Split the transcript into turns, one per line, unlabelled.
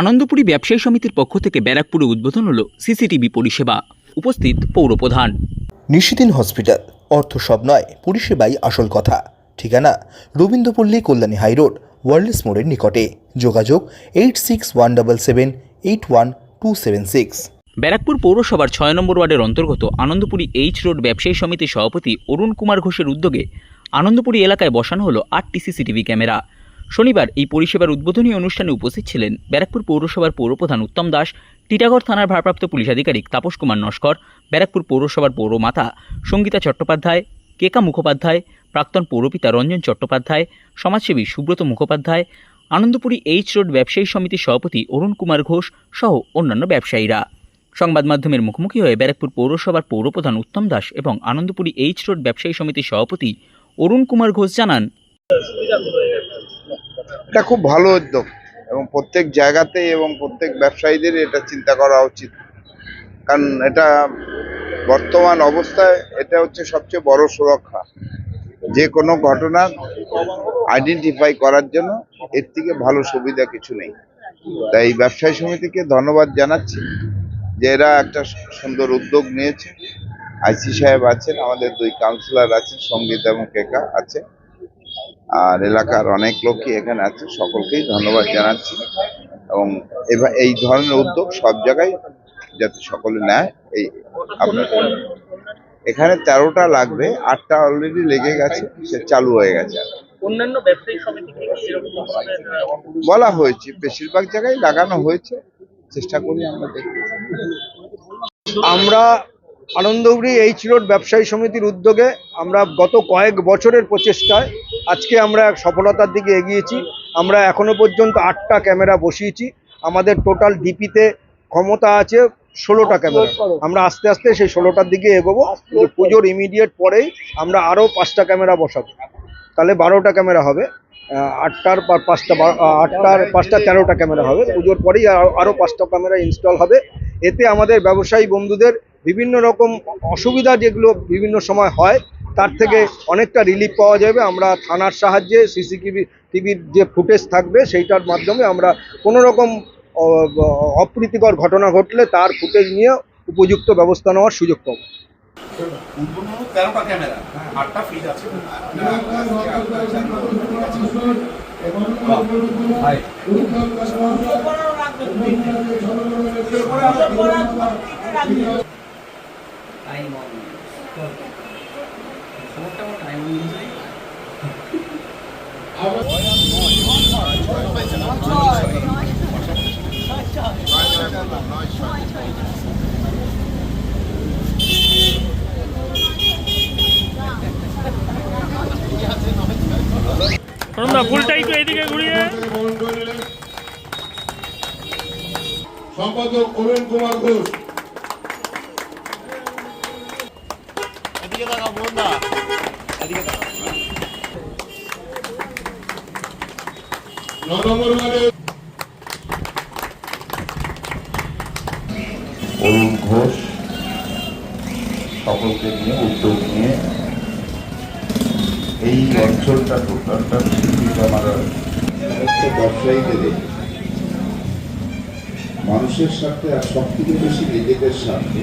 আনন্দপুরী ব্যবসায়ী সমিতির পক্ষ থেকে ব্যারাকপুরে উদ্বোধন হল সিসিটিভি পরিষেবা। উপস্থিত পৌরপ্রধান
নিশিদিন হসপিটাল অর্থ সব নয় পরিষেবাই আসল কথা। ঠিকানা রবীন্দ্রপল্লী কল্যাণী হাইরোড ওয়ার্ল্ডস মোড়ের নিকটে। যোগাযোগ eight six one double seven eight one two seven six.
Barrackpore পৌরসভার ছয় নম্বর ওয়ার্ডের অন্তর্গত আনন্দপুরী এইচ রোড ব্যবসায়ী সমিতির সভাপতি অরুণ কুমার ঘোষের উদ্যোগে আনন্দপুরী এলাকায় বসানো হলো আটটি সিসিটিভি ক্যামেরা। শনিবার এই পরিষেবার উদ্বোধনী অনুষ্ঠানে উপস্থিত ছিলেন ব্যারাকপুর পৌরসভার পৌরপ্রধান উত্তম দাস, টিটাগড় থানার ভারপ্রাপ্ত পুলিশ আধিকারিক তাপস কুমার নস্কর, ব্যারাকপুর পৌরসভার পৌরমাতা সঙ্গীতা চট্টোপাধ্যায়, কেকা মুখোপাধ্যায়, প্রাক্তন পৌরপিতা রঞ্জন চট্টোপাধ্যায়, সমাজসেবী সুব্রত মুখোপাধ্যায়, আনন্দপুরী এইচ রোড ব্যবসায়ী সমিতির সভাপতি অরুণ কুমার ঘোষ সহ অন্যান্য ব্যবসায়ীরা। সংবাদ মাধ্যমের মুখোমুখি হয়ে ব্যারাকপুর পৌরসভার পৌরপ্রধান উত্তম দাস এবং আনন্দপুরী এইচ রোড ব্যবসায়ী সমিতির সভাপতি অরুণ কুমার ঘোষ জানান
এটা খুব ভালো উদ্যোগ। এবং প্রত্যেক জায়গাতে এবং প্রত্যেক ব্যবসায়ীদের এটা চিন্তা করা উচিত। কারণ এটা বর্তমান অবস্থায় এটা হচ্ছে সবচেয়ে বড় সুরক্ষা। যে কোনো ঘটনা আইডেন্টিফাই করার জন্য এর থেকে ভালো সুবিধা কিছু নেই। তাই এই ব্যবসায়ী সমিতিকে ধন্যবাদ জানাচ্ছি যে এরা একটা সুন্দর উদ্যোগ নিয়েছে। আইসি সাহেব আছেন, আমাদের দুই কাউন্সিলর আছেন, সংগীত এবং কেকা আছে আর এলাকার অনেক লোকই এখানে আছে সকলকেই ধন্যবাদ জানাচ্ছি। এবং এভা- এই ধরনের উদ্যোগ সব জায়গায় যাতে সকলে নেয় এই আপনার এখানে তেরোটা লাগবে আটটা অলরেডি লেগে গেছে সে চালু হয়ে গেছে।
অন্যান্য ব্যবসায়ী
বলা হয়েছে বেশিরভাগ জায়গায় লাগানো হয়েছে চেষ্টা করি আমরা দেখি
আমরা আনন্দপুরি এইচ রোড ব্যবসায়ী সমিতির উদ্যোগে আমরা গত কয়েক বছরের প্রচেষ্টায় আজকে আমরা এক সফলতার দিকে এগিয়েছি। আমরা এখনও পর্যন্ত আটটা ক্যামেরা বসিয়েছি। আমাদের টোটাল ডিপিতে ক্ষমতা আছে ষোলোটা ক্যামেরা। আমরা আস্তে আস্তে সেই ষোলোটার দিকে এগোবো। পুজোর ইমিডিয়েট পরেই আমরা আরও পাঁচটা ক্যামেরা বসাবো। তাহলে বারোটা ক্যামেরা হবে। আটটার পাঁচটা আটটার পাঁচটা তেরোটা ক্যামেরা হবে। পুজোর পরেই আরও পাঁচটা ক্যামেরা ইনস্টল হবে। এতে আমাদের ব্যবসায়ী বন্ধুদের বিভিন্ন রকম অসুবিধা যেগুলো বিভিন্ন সময় হয় তার থেকে অনেকটা রিলিফ পাওয়া যাবে। আমরা থানার সাহায্যে সিসিটিভি টিভির যে ফুটেজ থাকবে সেইটার মাধ্যমে আমরা কোনো রকম অপ্রীতিকর ঘটনা ঘটলে তার ফুটেজ নিয়ে উপযুক্ত ব্যবস্থা নেওয়ার সুযোগ পাবো।
ক্যামেরা আটটা ফ্রিজ আছে
ফুলটা একটু এইদিকে ঘুরিয়ে।
সম্পাদক অরুণ কুমার ঘোষ।
অরুণ ঘোষ, সকলকে নিয়ে উদ্যোগ নিয়ে এই অঞ্চলটা টোটালটা
ব্যবসায়ীদের মানুষের স্বার্থে আর সব থেকে বেশি নিজেদের স্বার্থে।